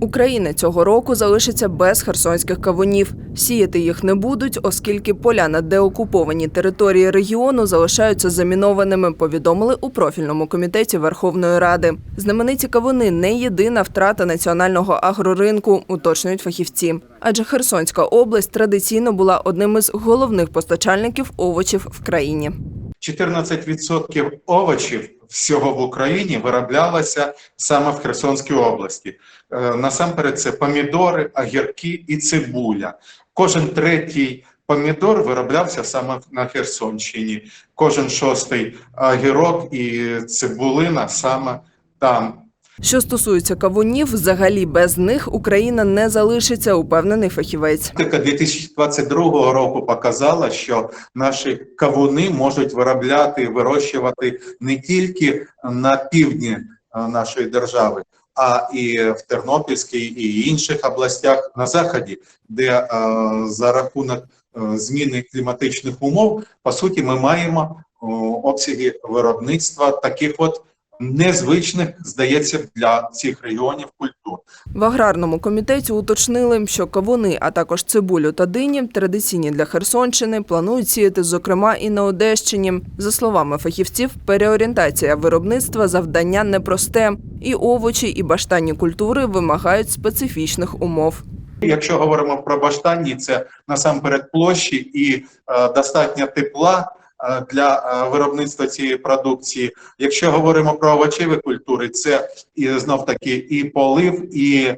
Україна цього року залишиться без херсонських кавунів. Сіяти їх не будуть, оскільки поля на деокупованій території регіону залишаються замінованими. Повідомили у профільному комітеті Верховної Ради. Знамениті кавуни не єдина втрата національного агроринку, уточнюють фахівці. Адже Херсонська область традиційно була одним із головних постачальників овочів в країні. 14% овочів всього в Україні вироблялося саме в Херсонській області. Е, Насамперед, це помідори, огірки і цибуля. Кожен третій помідор вироблявся саме на Херсонщині. Кожен шостий огірок і цибулина саме там. Що стосується кавунів, взагалі без них Україна не залишиться, упевнений фахівець. Практика 2022 року показала, що наші кавуни можуть виробляти вирощувати не тільки на півдні е, нашої держави, а і в Тернопільській і інших областях на заході, де е, за рахунок е, зміни кліматичних умов, по суті, ми маємо е, обсяги виробництва таких от незвичних, здається, для цих регіонів культур. В аграрному комітеті уточнили, що кавуни, а також цибулю та дині, традиційні для Херсонщини, планують сіяти, зокрема, і на Одещині. За словами фахівців, переорієнтація виробництва завдання непросте. І овочі, і баштанні культури вимагають специфічних умов. Якщо говоримо про баштанні, це насамперед площі і е, достатньо тепла для е, виробництва цієї продукції. Якщо говоримо про овочеві культури, це і знов таки і полив, і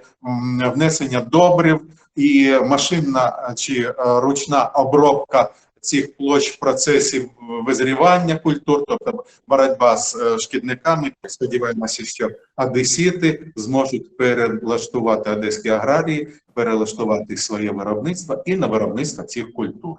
внесення добрив, і машинна е, чи е, ручна обробка цих площ в процесі визрівання культур, тобто боротьба з е, шкідниками. Сподіваємося, що одесіти зможуть перелаштувати одеські аграрії, перелаштувати своє виробництво і на виробництво цих культур.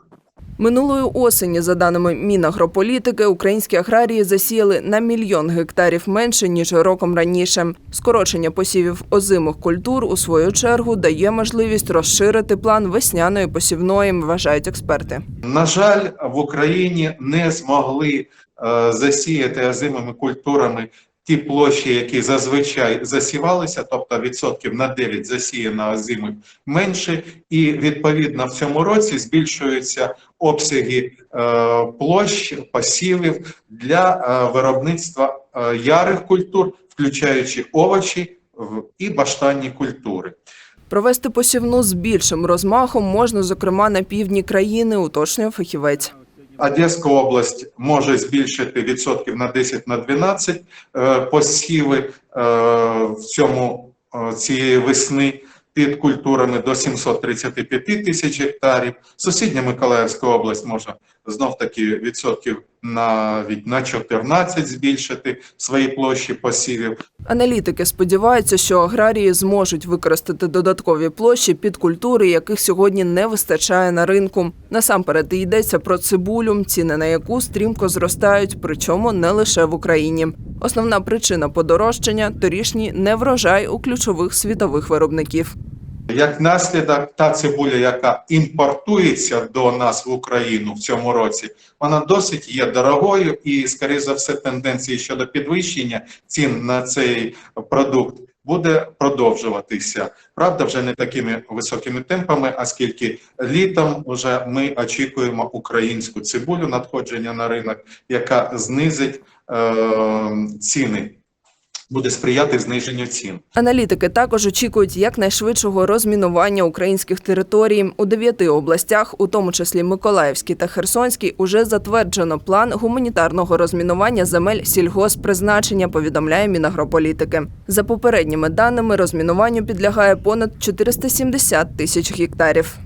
Минулої осені, за даними Мінагрополітики, українські аграрії засіяли на мільйон гектарів менше ніж роком раніше. Скорочення посівів озимих культур у свою чергу дає можливість розширити план весняної посівної, вважають експерти. На жаль, в Україні не змогли е, засіяти озимими культурами ті площі, які зазвичай засівалися, тобто відсотків на 9 засіяно озимих менше, і відповідно в цьому році збільшуються обсяги е, площ посівів для е, виробництва е, ярих культур, включаючи овочі в- і баштанні культури. Провести посівну з більшим розмахом можна, зокрема, на півдні країни, уточнює фахівець. Одеська область може збільшити відсотків на 10 на 12 е, посіви е, в цьому е, цієї весни під культурами до 735 тисяч гектарів. Сусідня Миколаївська область може знов таки відсотків навіть на 14 збільшити свої площі посівів. Аналітики сподіваються, що аграрії зможуть використати додаткові площі під культури, яких сьогодні не вистачає на ринку. Насамперед йдеться про цибулю, ціни на яку стрімко зростають, причому не лише в Україні. Основна причина подорожчання торішній неврожай у ключових світових виробників. Як наслідок, та цибуля, яка імпортується до нас в Україну в цьому році, вона досить є дорогою, і, скоріше за все, тенденції щодо підвищення цін на цей продукт буде продовжуватися. Правда, вже не такими високими темпами, оскільки літом вже ми очікуємо українську цибулю надходження на ринок, яка знизить е, ціни, буде сприяти зниженню цін. Аналітики також очікують якнайшвидшого розмінування українських територій у дев'яти областях, у тому числі Миколаївській та Херсонській, уже затверджено план гуманітарного розмінування земель сільгосппризначення, повідомляє Мінагрополітики. За попередніми даними, розмінуванню підлягає понад 470 тисяч гектарів.